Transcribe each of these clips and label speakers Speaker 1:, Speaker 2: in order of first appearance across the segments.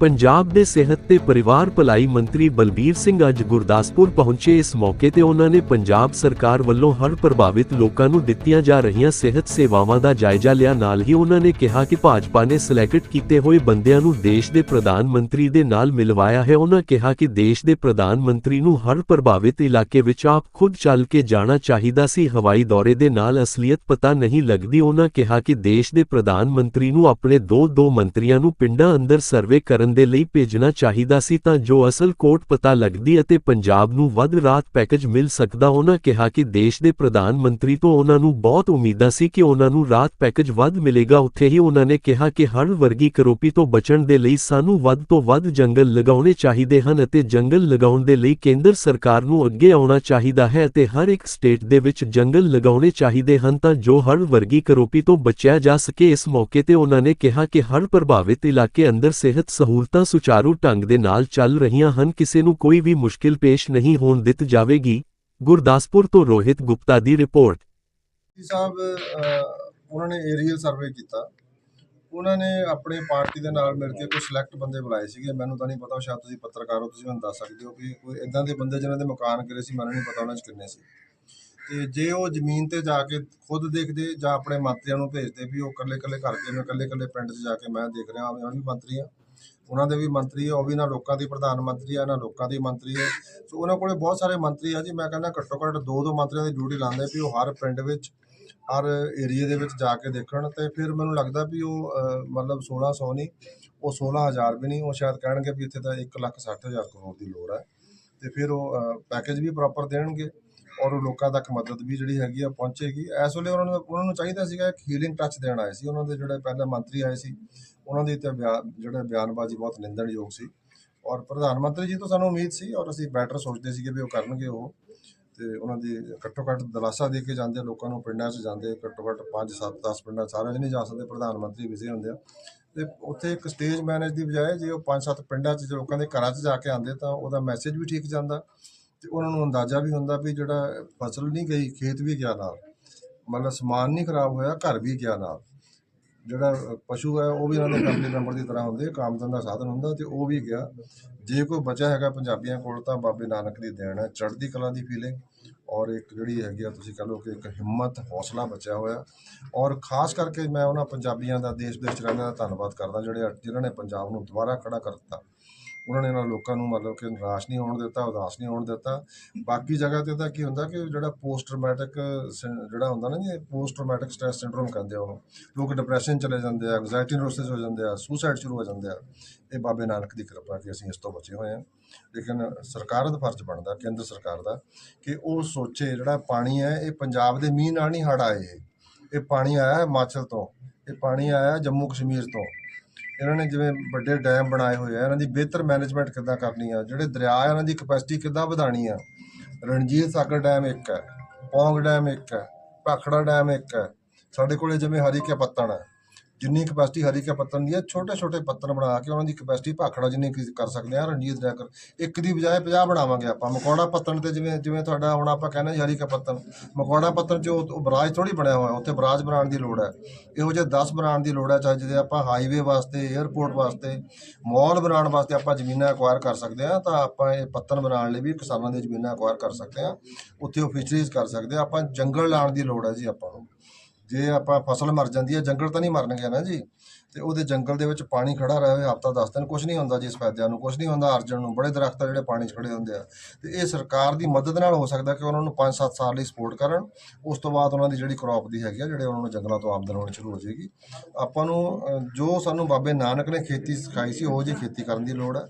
Speaker 1: ਪੰਜਾਬ ਦੇ ਸਿਹਤ ਤੇ ਪਰਿਵਾਰ ਭਲਾਈ ਮੰਤਰੀ ਬਲਬੀਰ ਸਿੰਘ ਅੱਜ ਗੁਰਦਾਸਪੁਰ ਪਹੁੰਚੇ। ਇਸ ਮੌਕੇ ਤੇ ਉਹਨਾਂ ਨੇ ਪੰਜਾਬ ਸਰਕਾਰ ਵੱਲੋਂ ਹੜ੍ਹ ਪ੍ਰਭਾਵਿਤ ਲੋਕਾਂ ਨੂੰ ਦਿੱਤੀਆਂ ਜਾ ਰਹੀਆਂ ਸਿਹਤ ਸੇਵਾਵਾਂ ਦਾ ਜਾਇਜ਼ਾ ਲਿਆ। ਨਾਲ ਹੀ ਉਹਨਾਂ ਨੇ ਕਿਹਾ ਕਿ ਭਾਜਪਾ ਨੇ ਸਿਲੈਕਟ ਕੀਤੇ ਹੋਏ ਬੰਦਿਆਂ ਨੂੰ ਦੇਸ਼ ਦੇ ਪ੍ਰਧਾਨ ਮੰਤਰੀ ਦੇ ਨਾਲ ਮਿਲਵਾਇਆ ਹੈ। ਉਹਨਾਂ ਕਿਹਾ ਕਿ ਦੇਸ਼ ਦੇ ਪ੍ਰਧਾਨ ਮੰਤਰੀ ਨੂੰ ਹੜ੍ਹ ਪ੍ਰਭਾਵਿਤ ਇਲਾਕੇ ਵਿੱਚ ਆਪ ਖੁਦ ਚੱਲ ਕੇ ਜਾਣਾ ਚਾਹੀਦਾ ਸੀ। ਹਵਾਈ ਦੌਰੇ ਦੇ ਨਾਲ ਅਸਲੀਅਤ ਪਤਾ ਨਹੀਂ ਲੱਗਦੀ। ਉਹਨਾਂ ਕਿਹਾ ਕਿ ਦੇਸ਼ ਦੇ ਪ੍ਰਧਾਨ ਮੰਤਰੀ ਨੂੰ ਆਪਣੇ ਦੋ ਦੋ ਮੰਤਰੀਆਂ ਨੂੰ ਪਿੰਡਾਂ ਅੰਦਰ ਸਰਵੇ ਕਰਨ ਦੇ ਲਈ ਭੇਜਣਾ ਚਾਹੀਦਾ ਸੀ ਤਾਂ ਜੋ ਅਸਲ ਕੋਟ ਪਤਾ ਲੱਗਦੀ ਅਤੇ ਪੰਜਾਬ ਨੂੰ ਵੱਧ ਰਾਤ ਪੈਕੇਜ ਮਿਲ ਸਕਦਾ। ਉਹਨਾਂ ਕਿਹਾ ਕਿ ਦੇਸ਼ ਦੇ ਪ੍ਰਧਾਨ ਮੰਤਰੀ ਤੋਂ ਉਹਨਾਂ ਨੂੰ ਬਹੁਤ ਉਮੀਦਾਂ ਸੀ ਕਿ ਉਹਨਾਂ ਨੂੰ ਰਾਤ ਪੈਕੇਜ ਵੱਧ ਮਿਲੇਗਾ। ਉੱਥੇ ਹੀ ਉਹਨਾਂ ਨੇ ਕਿਹਾ ਕਿ ਹਰ ਵਰਗੀ ਕਰੋਪੀ ਤੋਂ ਬਚਣ ਦੇ ਲਈ ਸਾਨੂੰ ਵੱਧ ਤੋਂ ਵੱਧ ਜੰਗਲ ਲਗਾਉਣੇ ਚਾਹੀਦੇ ਹਨ ਅਤੇ ਜੰਗਲ ਲਗਾਉਣ ਦੇ ਲਈ ਕੇਂਦਰ ਸਰਕਾਰ ਨੂੰ ਅੱਗੇ ਆਉਣਾ ਚਾਹੀਦਾ ਹੈ ਅਤੇ ਹਰ ਇੱਕ ਸਟੇਟ ਦੇ ਵਿੱਚ ਜੰਗਲ ਲਗਾਉਣੇ ਚਾਹੀਦੇ ਹਨ ਤਾਂ ਜੋ ਹਰ ਵਰਗੀ ਕਰੋਪੀ ਤੋਂ ਬਚਿਆ ਜਾ ਸਕੇ। ਇਸ ਮੌਕੇ ਤੇ ਉਹਨਾਂ ਨੇ ਕਿਹਾ ਕਿ ਹਰ ਪ੍ਰਭਾਵਿਤ ਇਲਾਕੇ ਅੰਦਰ ਸਿਹਤ ਸਹੂਲਤਾਂ ਸਹੂਲਤਾਂ ਸੁਚਾਰੂ ਢੰਗ ਦੇ ਨਾਲ ਚੱਲ ਰਹੀਆਂ ਹਨ। ਕਿਸੇ ਨੂੰ ਕੋਈ ਵੀ ਮੁਸ਼ਕਿਲ ਪੇਸ਼ ਨਹੀਂ ਹੋਣ ਦਿੱਤ ਜਾਵੇਗੀ। ਗੁਰਦਾਸਪੁਰ ਤੋਂ ਰੋਹਿਤ ਗੁਪਤਾ ਦੀ ਰਿਪੋਰਟ।
Speaker 2: ਜੀ ਸਾਹਿਬ ਉਹਨਾਂ ਨੇ ਏਰੀਅਲ ਸਰਵੇ ਕੀਤਾ। ਉਹਨਾਂ ਨੇ ਆਪਣੇ ਪਾਰਟੀ ਦੇ ਨਾਲ ਮਿਲ ਕੇ ਕੁਝ ਸਿਲੈਕਟ ਬੰਦੇ ਬੁਲਾਏ ਸੀਗੇ। ਮੈਨੂੰ ਤਾਂ ਨਹੀਂ ਪਤਾ ਸ਼ਾਇਦ ਤੁਸੀਂ ਪੱਤਰਕਾਰ ਹੋ, ਤੁਸੀਂ ਮੈਨੂੰ ਦੱਸ ਸਕਦੇ ਹੋ ਕਿ ਕੋਈ ਇਦਾਂ ਦੇ ਬੰਦੇ ਜਿਨ੍ਹਾਂ ਦੇ ਮਕਾਨ ਗਿਰੇ ਸੀ, ਮੈਨੂੰ ਨਹੀਂ ਪਤਾ ਉਹਨਾਂ 'ਚ ਕਿੰਨੇ ਸੀ। ਤੇ ਜੇ ਉਹ ਜ਼ਮੀਨ ਤੇ ਜਾ ਕੇ ਖੁਦ ਦੇਖਦੇ ਜਾਂ ਆਪਣੇ ਮੰਤਰੀਆਂ ਨੂੰ ਭੇਜਦੇ ਵੀ ਉਹ ਇਕੱਲੇ ਇਕੱਲੇ ਕਰਕੇ ਮੈਂ ਇਕੱਲੇ ਇਕੱਲੇ ਪਿੰਡ 'ਚ ਜਾ ਕੇ ਮੈਂ ਦੇਖ ਰਿਹਾ ਮੈਂ ਵੀ ਮੰਤਰੀ ਆ। ਉਹਨਾਂ ਦੇ ਵੀ ਮੰਤਰੀ ਆ ਉਹ ਵੀ ਨਾ ਲੋਕਾਂ ਦੀ ਪ੍ਰਧਾਨ ਮੰਤਰੀ ਆ ਨਾ ਲੋਕਾਂ ਦੀ ਮੰਤਰੀ ਆ। ਸੋ ਉਹਨਾਂ ਕੋਲੇ ਬਹੁਤ ਸਾਰੇ ਮੰਤਰੀ ਆ ਜੀ ਮੈਂ ਕਹਿੰਦਾ ਘੱਟੋ ਘੱਟ ਦੋ ਦੋ ਮੰਤਰੀਆਂ ਦੀ ਡਿਊਟੀ ਲਾਉਂਦੇ ਵੀ ਉਹ ਹਰ ਪਿੰਡ ਵਿੱਚ ਹਰ ਏਰੀਏ ਦੇ ਵਿੱਚ ਜਾ ਕੇ ਦੇਖਣ ਤੇ ਫਿਰ ਮੈਨੂੰ ਲੱਗਦਾ ਵੀ ਉਹ ਅਹ, ਮਤਲਬ 1600 ਨਹੀਂ ਉਹ 16000 ਵੀ ਨਹੀਂ ਉਹ ਸ਼ਾਇਦ ਕਹਿਣਗੇ ਵੀ ਇੱਥੇ ਤਾਂ 160000 ਕਰੋੜ ਦੀ ਲੋੜ ਹੈ ਤੇ ਫਿਰ ਉਹ ਪੈਕੇਜ ਵੀ ਪ੍ਰੋਪਰ ਦੇਣਗੇ। ਔਰ ਉਹ ਲੋਕਾਂ ਤੱਕ ਮਦਦ ਵੀ ਜਿਹੜੀ ਹੈਗੀ ਆ ਪਹੁੰਚੇਗੀ। ਇਸ ਵੇਲੇ ਉਹਨਾਂ ਨੂੰ ਉਹਨਾਂ ਨੂੰ ਚਾਹੀਦਾ ਸੀਗਾ ਇੱਕ ਹੀਲਿੰਗ ਟੱਚ ਦੇਣ ਆਏ ਸੀ। ਉਹਨਾਂ ਦੇ ਜਿਹੜੇ ਪਹਿਲੇ ਮੰਤਰੀ ਆਏ ਸੀ, ਉਹਨਾਂ ਦੀ ਤੇ ਬਿਆਨ ਜਿਹੜਾ ਬਿਆਨਬਾਜ਼ੀ ਬਹੁਤ ਨਿੰਦਣਯੋਗ ਸੀ। ਔਰ ਪ੍ਰਧਾਨ ਮੰਤਰੀ ਜੀ ਤੋਂ ਸਾਨੂੰ ਉਮੀਦ ਸੀ ਔਰ ਅਸੀਂ ਬੈਟਰ ਸੋਚਦੇ ਸੀਗੇ ਵੀ ਉਹ ਕਰਨਗੇ ਉਹ। ਤੇ ਉਹਨਾਂ ਦੀ ਘੱਟੋ ਘੱਟ ਦਲਾਸਾ ਦੇ ਕੇ ਜਾਂਦੇ, ਲੋਕਾਂ ਨੂੰ ਪਿੰਡਾਂ 'ਚ ਜਾਂਦੇ, ਘੱਟੋ ਘੱਟ 5 7 10 ਪਿੰਡਾਂ ਸਾਰਿਆਂ 'ਚ ਨਹੀਂ ਜਾ ਸਕਦੇ, ਪ੍ਰਧਾਨ ਮੰਤਰੀ ਵਿਜ਼ੇ ਹੁੰਦੇ ਆ। ਤੇ ਉੱਥੇ ਇੱਕ ਸਟੇਜ ਮੈਨੇਜ ਦੀ ਬਜਾਏ ਜੇ ਉਹ 5-7 ਪਿੰਡਾਂ 'ਚ ਲੋਕਾਂ ਦੇ ਘਰਾਂ 'ਚ ਜਾ ਕੇ ਆਉਂਦੇ ਤਾਂ ਉਹਦਾ ਮੈਸੇਜ ਵੀ ਠੀਕ ਜਾਂਦਾ। ਅਤੇ ਉਹਨਾਂ ਨੂੰ ਅੰਦਾਜ਼ਾ ਵੀ ਹੁੰਦਾ ਵੀ ਜਿਹੜਾ ਫਸਲ ਨਹੀਂ ਗਈ, ਖੇਤ ਵੀ ਗਿਆ ਨਾਲ। ਮਤਲਬ ਸਮਾਨ ਨਹੀਂ ਖਰਾਬ ਹੋਇਆ, ਘਰ ਵੀ ਗਿਆ ਨਾਲ। ਜਿਹੜਾ ਪਸ਼ੂ ਹੈ, ਉਹ ਵੀ ਉਹਨਾਂ ਦੇ ਫੈਮਿਲੀ ਮੈਂਬਰ ਦੀ ਤਰ੍ਹਾਂ ਹੁੰਦੇ ਕਾਮਦਨ ਦਾ ਸਾਧਨ ਹੁੰਦਾ ਤੇ ਉਹ ਵੀ ਗਿਆ। ਜੇ ਕੋਈ ਬਚਾ ਹੈਗਾ ਪੰਜਾਬੀਆਂ ਕੋਲ ਤਾਂ ਬਾਬੇ ਨਾਨਕ ਦੀ ਦੇਣ ਹੈ, ਚੜ੍ਹਦੀ ਕਲਾ ਦੀ ਫੀਲਿੰਗ ਔਰ ਇੱਕ ਜਿਹੜੀ ਹੈਗੀ ਆ, ਤੁਸੀਂ ਕਹ ਲਓ ਕਿ ਇੱਕ ਹਿੰਮਤ, ਹੌਸਲਾ ਬਚਿਆ ਹੋਇਆ। ਔਰ ਖਾਸ ਕਰਕੇ ਮੈਂ ਉਹਨਾਂ ਪੰਜਾਬੀਆਂ ਦਾ, ਦੇਸ਼ ਦੇ ਵਿੱਚ ਦਾ ਧੰਨਵਾਦ ਕਰਦਾ ਜਿਹੜੇ ਜਿਨ੍ਹਾਂ ਨੇ ਪੰਜਾਬ ਨੂੰ ਦੁਬਾਰਾ ਖੜਾ ਕਰ ਦਿੱਤਾ। ਉਹਨਾਂ ਨੇ ਇਹਨਾਂ ਲੋਕਾਂ ਨੂੰ ਮਤਲਬ ਕਿ ਨਿਰਾਸ਼ ਨਹੀਂ ਹੋਣ ਦਿੱਤਾ, ਉਦਾਸ ਨਹੀਂ ਹੋਣ ਦਿੱਤਾ। ਬਾਕੀ ਜਗ੍ਹਾ ਤੇ ਤਾਂ ਕੀ ਹੁੰਦਾ ਕਿ ਜਿਹੜਾ ਪੋਸਟ ਟਰਾਮੈਟਿਕ ਜਿਹੜਾ ਹੁੰਦਾ ਨਾ ਜੀ ਪੋਸਟ ਟਰਾਮੈਟਿਕ ਸਟ੍ਰੈਸ ਸਿੰਡਰੋਮ ਕਹਿੰਦੇ ਆ ਉਹਨੂੰ। ਲੋਕ ਡਿਪਰੈਸ਼ਨ ਚਲੇ ਜਾਂਦੇ ਆ ਐਂਗਜ਼ਾਇਟੀ ਨਿਊਰੋਸਿਸ ਹੋ ਜਾਂਦੇ ਆ ਸੁਸਾਈਡ ਸ਼ੁਰੂ ਹੋ ਜਾਂਦੇ ਆ। ਇਹ ਬਾਬੇ ਨਾਨਕ ਦੀ ਕਿਰਪਾ ਕਿ ਅਸੀਂ ਇਸ ਤੋਂ ਬਚੇ ਹੋਏ ਹਾਂ। ਲੇਕਿਨ ਸਰਕਾਰ ਦਾ ਫਰਜ਼ ਬਣਦਾ, ਕੇਂਦਰ ਸਰਕਾਰ ਦਾ, ਕਿ ਉਹ ਸੋਚੇ ਜਿਹੜਾ ਪਾਣੀ ਹੈ, ਇਹ ਪੰਜਾਬ ਦੇ ਮੀਂਹ ਨਾਲ ਨਹੀਂ ਹੜ ਆਏ। ਇਹ। ਪਾਣੀ ਆਇਆ ਹਿਮਾਚਲ ਤੋਂ, ਇਹ ਪਾਣੀ ਆਇਆ ਜੰਮੂ ਕਸ਼ਮੀਰ ਤੋਂ। ਇਹਨਾਂ ਨੇ ਜਿਵੇਂ ਵੱਡੇ ਡੈਮ ਬਣਾਏ ਹੋਏ ਆ, ਇਹਨਾਂ ਦੀ ਬਿਹਤਰ ਮੈਨੇਜਮੈਂਟ ਕਿੱਦਾਂ ਕਰਨੀ ਆ? ਜਿਹੜੇ ਦਰਿਆ ਆ, ਇਹਨਾਂ ਦੀ ਕਪੈਸਿਟੀ ਕਿੱਦਾਂ ਵਧਾਣੀ ਆ? ਰਣਜੀਤ ਸਾਗਰ ਡੈਮ ਇੱਕ ਹੈ, ਪੌਂਗ ਡੈਮ ਇੱਕ ਹੈ, ਭਾਖੜਾ ਡੈਮ ਇੱਕ ਹੈ, ਸਾਡੇ ਕੋਲੇ ਜਿਵੇਂ ਹਰੀਕੇ ਪੱਤਣ ਹੈ। ਜਿੰਨੀ ਕਪੈਸਿਟੀ ਹਰੀ ਹਰੀਕੇ ਪੱਤਣ ਦੀ ਹੈ ਛੋਟੇ ਛੋਟੇ ਪੱਤਣ ਬਣਾ ਕੇ ਉਹਨਾਂ ਦੀ ਕਪੈਸਿਟੀ ਭਾਖੜਾ ਜਿੰਨੀ ਕੁ ਕਰ ਸਕਦੇ ਆ ਰਣਜੀਤ ਡੈਮ ਇੱਕ ਦੀ ਬਜਾਏ 50 ਬਣਾਵਾਂਗੇ ਆਪਾਂ। ਮਕੌੜਾ ਪੱਤਣ ਤੇ ਜਿਵੇਂ ਜਿਵੇਂ ਤੁਹਾਡਾ ਹੁਣ ਆਪਾਂ ਕਹਿੰਦੇ ਜੀ ਹਰੀ ਹਰੀਕੇ ਪੱਤਣ। ਮਕੌੜਾ ਪੱਤਣ ਚ ਉਹ ਬਰਾਜ ਥੋੜੀ ਬਣਿਆ ਹੋਇਆ, ਉੱਥੇ ਬਰਾਜ ਬਣਾਉਣ ਦੀ ਲੋੜ ਹੈ। ਇਹੋ ਜਿਹੇ 10 ਬਣਾਉਣ ਦੀ ਲੋੜ ਹੈ, ਚਾਹੇ ਜਿਹਦੇ ਆਪਾਂ ਹਾਈਵੇ ਵਾਸਤੇ 에ਅਰਪੋਰਟ ਵਾਸਤੇ ਮਾਲ ਬਣਾਉਣ ਵਾਸਤੇ ਆਪਾਂ ਜ਼ਮੀਨਾਂ ਐਕਵਾਇਰ ਕਰ ਸਕਦੇ ਆ ਤਾਂ ਆਪਾਂ ਇਹ ਪੱਤਨ ਬਣਾਉਣ ਲਈ ਵੀ ਕਿਸਾਨਾਂ ਦੀ ਜ਼ਮੀਨਾਂ ਐਕਵਾਇਰ ਕਰ ਸਕਦੇ ਆ ਉੱਥੇ ਉਹ ਫਿਸ਼ਰੀਜ਼ ਕਰ ਸਕਦੇ ਆ ਆਪਾਂ ਜੰਗਲ ਲਾਉਣ ਦੀ ਲੋੜ ਹੈ ਜੀ ਆਪਾਂ ਨੂੰ। ਜੇ ਆਪਾਂ ਫਸਲ ਮਰ ਜਾਂਦੀ ਹੈ, ਜੰਗਲ ਤਾਂ ਨਹੀਂ ਮਰਨਗੇ ਨਾ ਜੀ। ਤੇ ਉਹਦੇ ਜੰਗਲ ਦੇ ਵਿੱਚ ਪਾਣੀ ਖੜਾ ਰਹੇ ਹਫਤਾ 10 ਦਿਨ ਕੁਝ ਨਹੀਂ ਹੁੰਦਾ ਜੀ ਸਫੈਦਿਆਂ ਨੂੰ ਕੁਝ ਨਹੀਂ ਹੁੰਦਾ ਅਰਜਨ ਨੂੰ। ਬੜੇ ਦਰਖਤ ਜਿਹੜੇ ਪਾਣੀ 'ਚ ਖੜੇ ਹੁੰਦੇ ਆ। ਤੇ ਇਹ ਸਰਕਾਰ ਦੀ ਮਦਦ ਨਾਲ ਹੋ ਸਕਦਾ ਕਿ ਉਹਨਾਂ ਨੂੰ 5-7 ਸਾਲ ਲਈ ਸਪੋਰਟ ਕਰਨ। ਉਸ ਤੋਂ ਬਾਅਦ ਉਹਨਾਂ ਦੀ ਜਿਹੜੀ ਕ੍ਰੌਪ ਦੀ ਹੈਗੀ ਆ, ਜਿਹੜੇ ਉਹਨਾਂ ਨੂੰ ਜੰਗਲਾਂ ਤੋਂ ਆਮਦਨ ਹੋਣੀ ਸ਼ੁਰੂ ਹੋ ਜਾਏਗੀ। ਆਪਾਂ ਨੂੰ ਜੋ ਸਾਨੂੰ ਬਾਬੇ ਨਾਨਕ ਨੇ ਖੇਤੀ ਸਿਖਾਈ ਸੀ, ਉਹ ਜਿਹੀ ਖੇਤੀ ਕਰਨ ਦੀ ਲੋੜ ਹੈ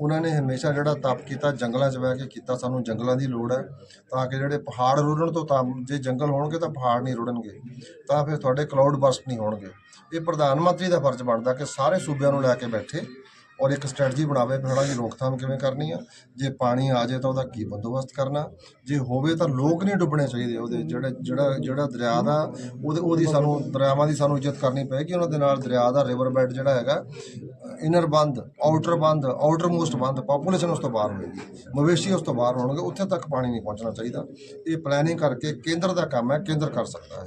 Speaker 2: ਉਹਨਾਂ ਨੇ ਹਮੇਸ਼ਾ ਜਿਹੜਾ ਤਪ ਕੀਤਾ, ਜੰਗਲਾਂ 'ਚ ਬਹਿ ਕੇ ਕੀਤਾ, ਸਾਨੂੰ ਜੰਗਲਾਂ ਦੀ ਲੋੜ ਹੈ ਤਾਂ ਕਿ ਜਿਹੜੇ ਪਹਾੜ ਰੁੜਨ ਤੋਂ ਤਾਂ ਜੇ ਜੰਗਲ ਹੋਣਗੇ ਤਾਂ ਪਹਾੜ ਨਹੀਂ ਰੁੜਨਗੇ, ਤਾਂ ਫਿਰ ਤੁਹਾਡੇ ਕਲਾਉਡ ਬਰਸਟ ਨਹੀਂ ਹੋਣਗੇ। ਇਹ ਪ੍ਰਧਾਨ ਮੰਤਰੀ ਦਾ ਫਰਜ਼ ਬਣਦਾ ਕਿ ਸਾਰੇ ਸੂਬਿਆਂ ਨੂੰ ਲੈ ਕੇ ਬੈਠੇ ਔਰ ਇੱਕ ਸਟ੍ਰੈਟਜੀ ਬਣਾਵੇ ਵੀ ਹੜ੍ਹਾਂ ਦੀ ਰੋਕਥਾਮ ਕਿਵੇਂ ਕਰਨੀ ਆ, ਜੇ ਪਾਣੀ ਆ ਜਾਏ ਤਾਂ ਉਹਦਾ ਕੀ ਬੰਦੋਬਸਤ ਕਰਨਾ, ਜੇ ਹੋਵੇ ਤਾਂ ਲੋਕ ਨਹੀਂ ਡੁੱਬਣੇ ਚਾਹੀਦੇ ਉਹਦੇ, ਜਿਹੜਾ ਜਿਹੜਾ ਜਿਹੜਾ ਦਰਿਆ ਦਾ ਉਹਦੇ, ਉਹਦੀ ਸਾਨੂੰ, ਦਰਿਆਵਾਂ ਦੀ ਸਾਨੂੰ ਇੱਜ਼ਤ ਕਰਨੀ ਪਏਗੀ, ਉਹਨਾਂ ਦੇ ਨਾਲ ਦਰਿਆ ਦਾ ਰਿਵਰ ਬੈਡ ਜਿਹੜਾ ਹੈਗਾ ਇਨਰ ਬੰਦ ਆਊਟਰ ਬੰਦ ਆਊਟਰ ਮੋਸਟ ਬੰਦ ਪਾਪੂਲੇਸ਼ਨ ਉਸ ਤੋਂ ਬਾਹਰ ਹੋਏਗੀ, ਮਵੇਸ਼ੀ ਉਸ ਤੋਂ ਬਾਹਰ ਹੋਣਗੇ, ਉੱਥੇ ਤੱਕ ਪਾਣੀ ਨਹੀਂ ਪਹੁੰਚਣਾ ਚਾਹੀਦਾ। ਇਹ ਪਲੈਨਿੰਗ ਕਰਕੇ ਕੇਂਦਰ ਦਾ ਕੰਮ ਹੈ, ਕੇਂਦਰ ਕਰ ਸਕਦਾ ਹੈ।